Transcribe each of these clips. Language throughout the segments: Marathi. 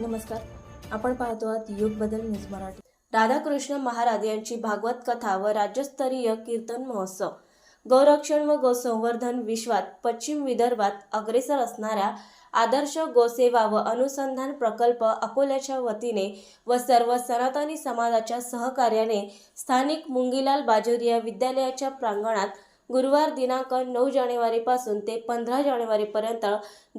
नमस्कार. आपण पाहतो आहात युग बदल न्यूज मराठी. राधाकृष्ण महाराज यांची भागवत कथा व राज्यस्तरीय कीर्तन महोत्सव. गौरक्षण व गोसंवर्धन विश्वात पश्चिम विदर्भात अग्रेसर असणाऱ्या आदर्श गोसेवा व अनुसंधान प्रकल्प अकोल्याच्या वतीने व सर्व सनातनी समाजाच्या सहकार्याने स्थानिक मुंगीलाल बाजोरिया विद्यालयाच्या प्रांगणात गुरुवार दिनांक नऊ जानेवारीपासून ते पंधरा जानेवारीपर्यंत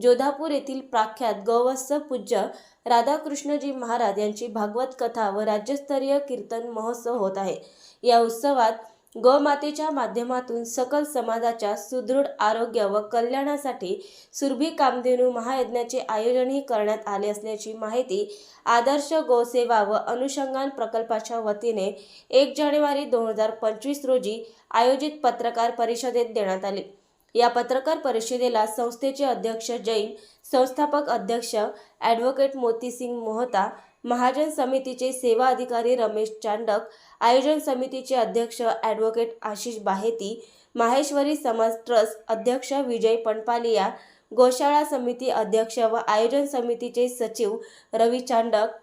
जोधापूर येथील प्राख्यात गौवत्स पूज्य राधाकृष्णजी महाराज यांची भागवत कथा व राज्यस्तरीय कीर्तन महोत्सव होत आहे. या उत्सवात गोमातेच्या माध्यमातून सकल समाजाच्या सुदृढ आरोग्य व कल्याणासाठी सुरभी कामधेनू महायज्ञाचे आयोजनही करण्यात आले असल्याची माहिती आदर्श गोसेवा व अनुषंगान प्रकल्पाच्या वतीने एक जानेवारी दोन हजार पंचवीस रोजी आयोजित पत्रकार परिषदेत देण्यात आली. या पत्रकार परिषदेला संस्थेचे अध्यक्ष जैन संस्थापक अध्यक्ष ॲडव्होकेट मोतीसिंग मोहता महाजन समितीचे सेवा अधिकारी रमेश चांडक आयोजन समितीचे अध्यक्ष ॲडव्होकेट आशिष बाहेती माहेश्वरी समाज ट्रस्ट अध्यक्ष विजय पणपालिया गोशाळा समिती अध्यक्ष व आयोजन समितीचे सचिव रवी चांडक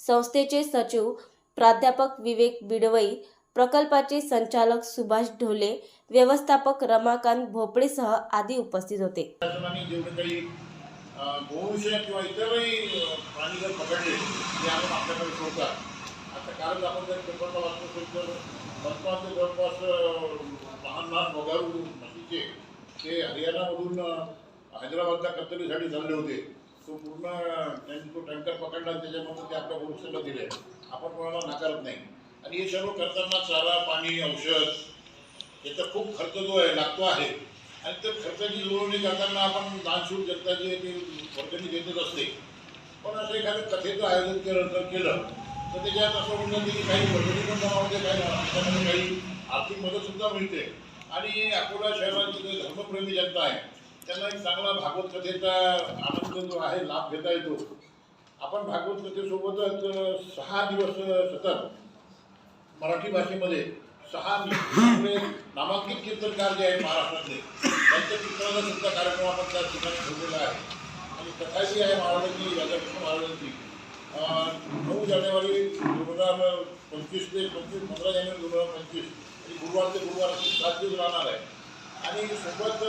संस्थेचे सचिव प्राध्यापक विवेक बिडवई प्रकल्पाचे संचालक सुभाष ढोले व्यवस्थापक रमाकांत भोपळेसह आदी उपस्थित होते. गोवंश किंवा इतरही प्राणी जर पकडले ते आणून आपल्याकडे सोडतात. आता कारण आपण जर पेपरला वाचलो असेल तर ते जवळपास लहान लहान वगारू म्हशीचे ते हरियाणामधून हैदराबादला हैदराबादच्या कत्तलीसाठी चालले होते. तो पूर्ण त्यांनी तो टँकर पकडला त्याच्यामधून ते आपल्या गोष्टीला दिले. आपण कोणाला नाकारत नाही. आणि हे सर्व करताना चारा पाणी औषध याचा खूप खर्च जो आहे लागतो आहे. आणि त्या खर्चाची जुळवणी करताना आपण दानशूर जनता ती वर्गणी देतच असते. पण असं एखादं कथेचं आयोजन केलं जर केलं तर त्याच्यात असं म्हणलं की काही वर्गणी पण जमावते काही त्याच्यामध्ये काही आर्थिक मदतसुद्धा मिळते. आणि अकोला शहराची जे धर्मप्रेमी जनता आहे त्यांना एक चांगला भागवत कथेचा आनंद जो आहे लाभ घेता येतो. आपण भागवत कथेसोबतच सहा दिवस सतत मराठी भाषेमध्ये सहा नामांकित कीर्तनकार जे आहेत महाराष्ट्रातले त्यांच्या कीर्तनाचा सुद्धा कार्यक्रम आपण त्या ठिकाणी ठेवलेला आहे. आणि कथा जी आहे महाराजांची राधाकृष्ण महाराजांची. नऊ जानेवारी दोन हजार पंचवीस ते पंचवीस पंधरा जानेवारी दोन हजार पंचवीस आणि गुरुवार ते गुरुवार सात दिवस राहणार आहे. आणि सोबत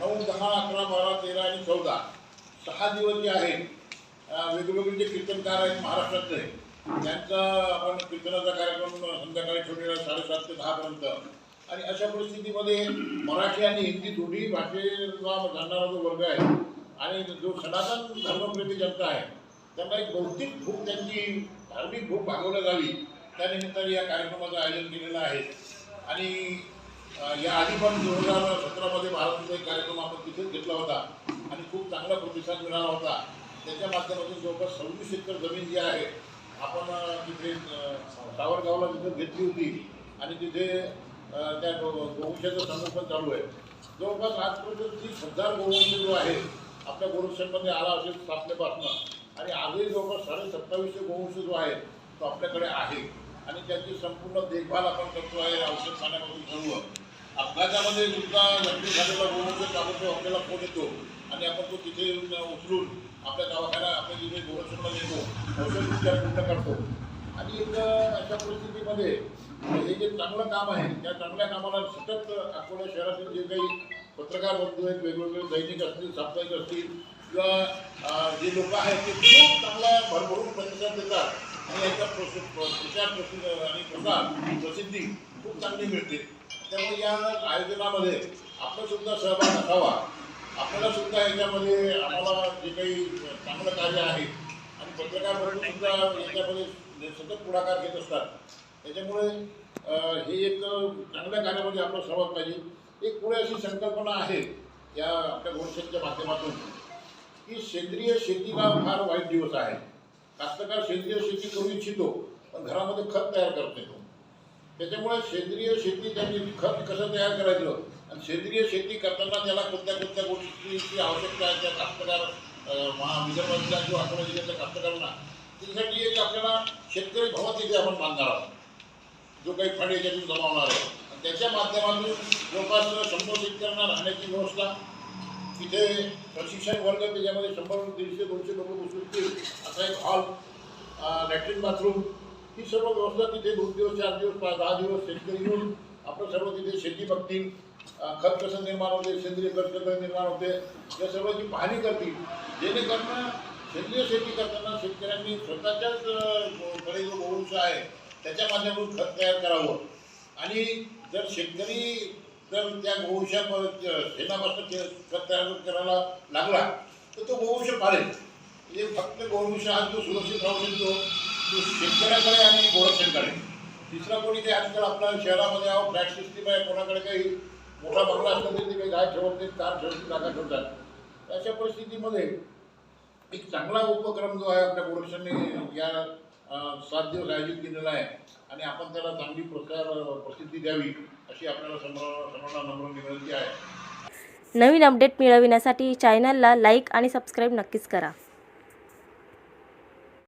नऊ दहा अकरा बारा तेरा आणि चौदा सहा दिवस जे आहेत वेगवेगळे जे कीर्तनकार आहेत महाराष्ट्रातले त्यांचा आपण कीर्तनाचा कार्यक्रम संध्याकाळी ठेवलेला साडेसात ते दहापर्यंत. आणि अशा परिस्थितीमध्ये मराठी आणि हिंदी दोन्ही भाषेला जाणणारा जो वर्ग आहे आणि जो सनातन धर्मप्रेमी जनता आहे त्यांना एक बौद्धिक भूक त्यांची धार्मिक भूक भागवल्या जावी. त्यानिमित्ताने या कार्यक्रमाचं आयोजन केलेलं आहे. आणि या आधी पण दोन हजार सतरामध्ये महाराष्ट्राचा एक कार्यक्रम आपण तिथेच घेतला होता आणि खूप चांगला प्रतिसाद मिळाला होता. त्याच्या माध्यमातून जवळपास सव्वीस एकर जमीन जी आहे आपण तिथे सावरगावला तिथे घेतली होती. आणि तिथे त्या गोवंशाचं संगोपन चालू आहे. जवळपास आजपर्यंत तीस हजार गोवंश जो आहे आपल्या गोरक्षणमध्ये आला असेल स्थापनेपासून आणि आजही जवळपास साडे सत्तावीसशे गोवंश जो आहे तो आपल्याकडे आहे. आणि त्याची संपूर्ण देखभाल आपण करतो आहे औषध खाण्यापासून सर्व. अपघातामध्ये सुद्धा जखमी झालेला गोवंश ताबडतोब आपल्याला फोन येतो. आणि आपण तो तिथे उचलून आपल्या गावात आपल्या जिथे गोरक्षणला औषध उपचार पूर्ण करतो. आणि एक अशा परिस्थितीमध्ये हे जे चांगलं काम आहे त्या चांगल्या कामाला सतत अकोला शहरातील जे काही पत्रकार बंधू आहेत वेगवेगळे दैनिक असतील साप्ताहिक असतील किंवा जे लोक आहेत ते खूप चांगला भरभरून प्रतिसाद देतात. आणि याचा प्रसि- प्रचार प्रसिद्ध आणि प्रसार प्रसिद्धी खूप चांगली मिळते. त्यामुळे या आयोजनामध्ये आपण सुद्धा सहभाग असावा. आपल्याला सुद्धा याच्यामध्ये आम्हाला जे काही चांगलं कार्य आहे आणि पत्रकार म्हणून सुद्धा याच्यामध्ये म्हणजे सतत पुढाकार घेत असतात. त्याच्यामुळे हे एक चांगल्या कार्यामध्ये आपला सहभाग पाहिजे. एक पुढे अशी संकल्पना आहे या आपल्या गोरक्षणच्या माध्यमातून की सेंद्रिय शेतीला फार वाईट दिवस आहे. कास्तकार सेंद्रिय शेती करू इच्छितो पण घरामध्ये खत तयार करतो येतो त्याच्यामुळे सेंद्रिय शेती त्यांनी खत कसं तयार करायचं? आणि सेंद्रिय शेती करताना त्याला कोणत्या कोणत्या गोष्टीची आवश्यकता आहे? त्या कास्तकार महा विदर्भातल्या किंवा अकोला जिल्ह्यातल्या कास्तकारांना. त्यासाठी एक आपल्याला शेतकरी भवत इथे आपण बांधणार आहोत जो काही फंड याच्यातून जमा होणार आहे. आणि त्याच्या माध्यमातून जवळपास शंभर शेतकऱ्यांना राहण्याची व्यवस्था. तिथे प्रशिक्षण वर्ग त्याच्यामध्ये शंभर दीडशे दोनशे लोक बसू शकतील असा एक हॉल लॅट्रिन बाथरूम ही सर्व व्यवस्था तिथे दोन दिवस चार दिवस पाच दहा दिवस शेतकरी येऊन आपलं सर्व तिथे शेती बघतील खत कसं निर्माण होते सेंद्रिय खत कसं निर्माण होते या सर्वांची पाहणी करतील. जेणेकरून सेंद्रिय शेती करताना शेतकऱ्यांनी स्वतःच्याच कडे जो गोवंश आहे त्याच्या माध्यमातून खत तयार करावं. आणि जर शेतकरी जर त्या गोवंशा शेणापासून ते खत तयार करायला लागला तर तो गोवंश पाळेल. म्हणजे फक्त गोवंश हा जो सुरक्षित राहू शकतो तो शेतकऱ्याकडे आणि गोरक्षणकडे. तिसरा कोणी ते आजकाल आपल्या शहरामध्ये आहो फ्लॅट सिस्टीम आहे कोणाकडे काही मोठा बंगला असला तरी ते काही गाय ठेवत नाही कार ठेवत जागा ठेवतात अशा परिस्थितीमध्ये एक चांगला उपक्रम जो आहे आपल्या गोरक्षणने या सात दिवस आयोजित केलेला आहे आणि आपण त्याला चांगली प्रकार प्रसिद्धी द्यावी अशी आपल्याला सर्वांना नम्र विनंती आहे. नवीन अपडेट मिळविण्यासाठी चॅनलला लाईक आणि सबस्क्राईब नक्कीच करा.